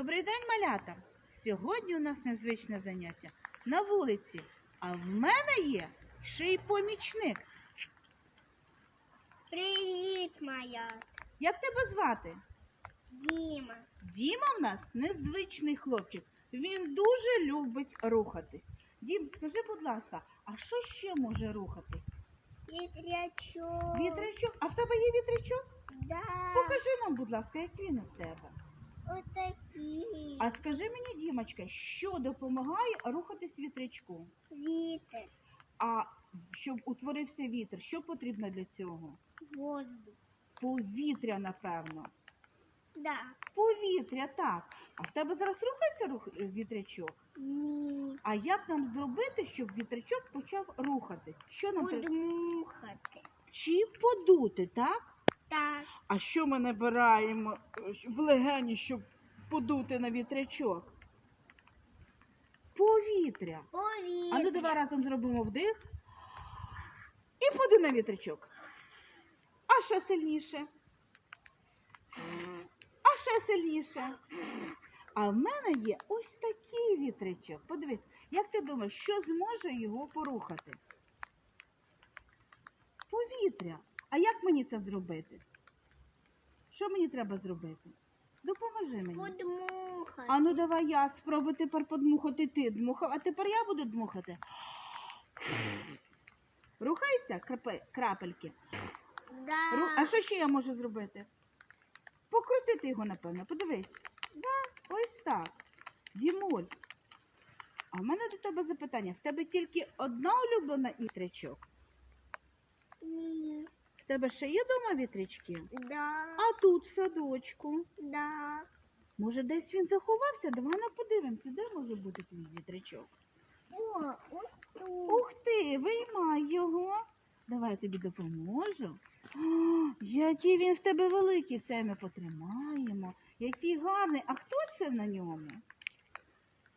Добрий день, малята! Сьогодні у нас незвичне заняття на вулиці, а в мене є ще й помічник. Привіт, моя Як тебе звати? Діма. Діма в нас незвичний хлопчик. Він дуже любить рухатись. Дім, скажи, будь ласка, а що ще може рухатись? Вітрячок. Вітрячок? А в тебе є вітрячок? Да. Покажи нам, будь ласка, як він у тебе. Отакі. А скажи мені, Дімочка, що допомагає рухатись вітрячку? Вітер. А щоб утворився вітер, що потрібно для цього? Воздух. Повітря, напевно. Да. Повітря, так. А в тебе зараз рухається рух вітрячок? Ні. А як нам зробити, щоб вітрячок почав рухатись? Що нам треба? Подмухати. Чи подути, так? Так. А що ми набираємо е, в легені, щоб подути на вітрячок? Повітря. Повітря. А ну давай разом зробимо вдих. І подуй на вітрячок. А ще сильніше. А ще сильніше. А в мене є ось такий вітрячок. Подивись, як ти думаєш, що зможе його порухати? Повітря. А як мені це зробити? Що мені треба зробити? Допоможи мені. Подмухати. А ну давай я спробуй тепер подмухати ти дмухав, а тепер я буду дмухати. Рухаються крапельки? Да. Ру- А що ще я можу зробити? Покрутити його, напевно, подивись. Да, ось так. Дімуль. А в мене до тебе запитання. В тебе тільки одна улюблена вітрячок? Ні. Тебе ще є дома вітрячки? Да. А тут в садочку. Да. Може, десь він заховався? Давай на подивимося, де може бути твій вітрячок. О, ось тут. Ух ти, виймай його. Давай я тобі допоможу. О, який він в тебе великий, це ми потримаємо. Який гарний. А хто це на ньому?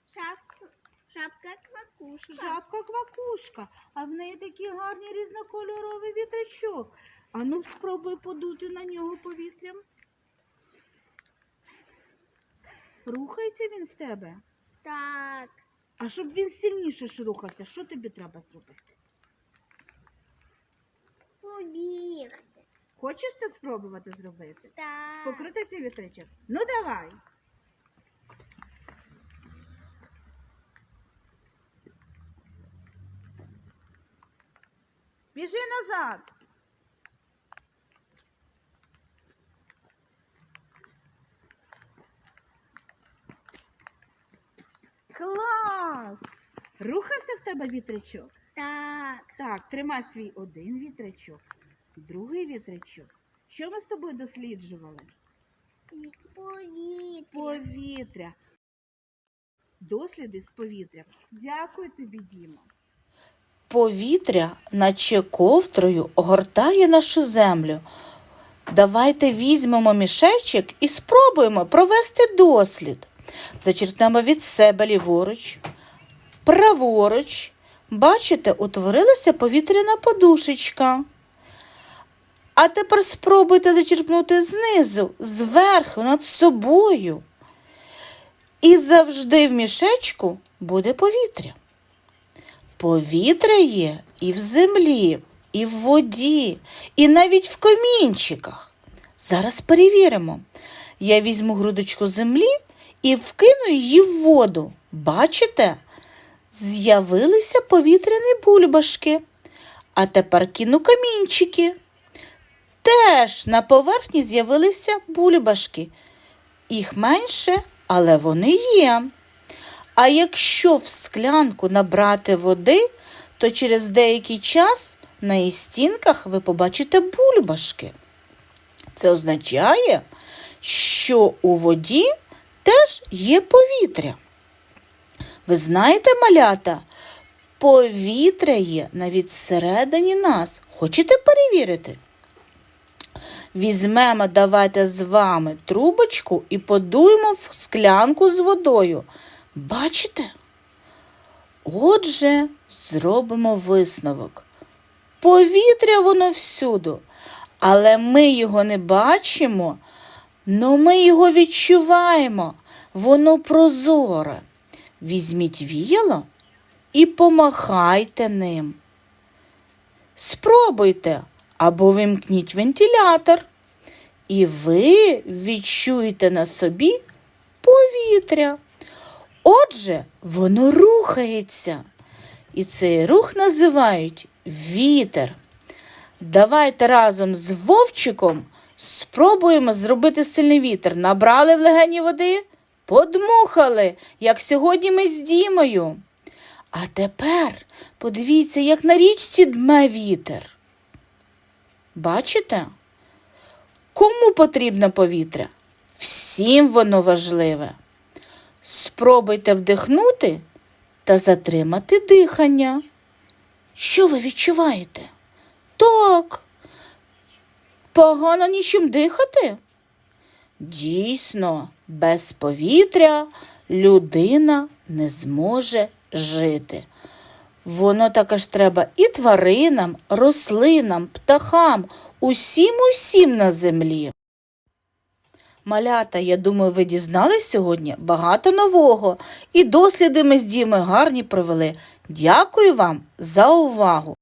Шапка. Шапка квакушка. Жабка квакушка, а в неї такий гарний різнокольоровий вітрячок. А ну спробуй подути на нього повітрям. Рухається він в тебе. Так. А щоб він сильніше ж рухався, що тобі треба зробити? Побігти. Хочеш це спробувати зробити? Так. Покрути цей вітрячок. Ну давай. Біжи назад. Рухався в тебе вітрячок? Так. Так, тримай свій один вітрячок, другий вітрячок. Що ми з тобою досліджували? Повітря. Повітря. Досліди з повітря. Дякую тобі, Діма. Повітря, наче ковдрою, огортає нашу землю. Давайте візьмемо мішечок і спробуємо провести дослід. Зачерпнемо від себе ліворуч, праворуч. Бачите, утворилася повітряна подушечка. А тепер спробуйте зачерпнути знизу, зверху, над собою. І завжди в мішечку буде повітря. Повітря є і в землі, і в воді, і навіть в комінчиках. Зараз перевіримо. Я візьму грудочку землі і вкину її в воду. Бачите? З'явилися повітряні бульбашки. А тепер кину камінчики. Теж на поверхні з'явилися бульбашки. Їх менше, але вони є. А якщо в склянку набрати води, то через деякий час на її стінках ви побачите бульбашки. Це означає, що у воді теж є повітря. Ви знаєте, малята, повітря є навіть всередині нас. Хочете перевірити? Візьмемо, давайте з вами трубочку і подуємо в склянку з водою. Бачите? Отже, зробимо висновок. Повітря воно всюду, але ми його не бачимо, але ми його відчуваємо. воно прозоре. Візьміть віяло і помахайте ним. Спробуйте або вимкніть вентилятор, і ви відчуєте на собі повітря. Отже, воно рухається. І цей рух називають вітер. Давайте разом з Вовчиком спробуємо зробити сильний вітер. Набрали в легені води, подмухали, як сьогодні ми з Дімою. А тепер подивіться, як на річці дме вітер. Бачите? Кому потрібно повітря? Всім воно важливе. Спробуйте вдихнути та затримати дихання. Що ви відчуваєте? Так. Погано нічим дихати? Дійсно, без повітря людина не зможе жити. Воно також треба і тваринам, рослинам, птахам, усім усім на землі. Малята, я думаю, ви дізнались сьогодні багато нового і досліди ми з Дімою гарні провели. Дякую вам за увагу!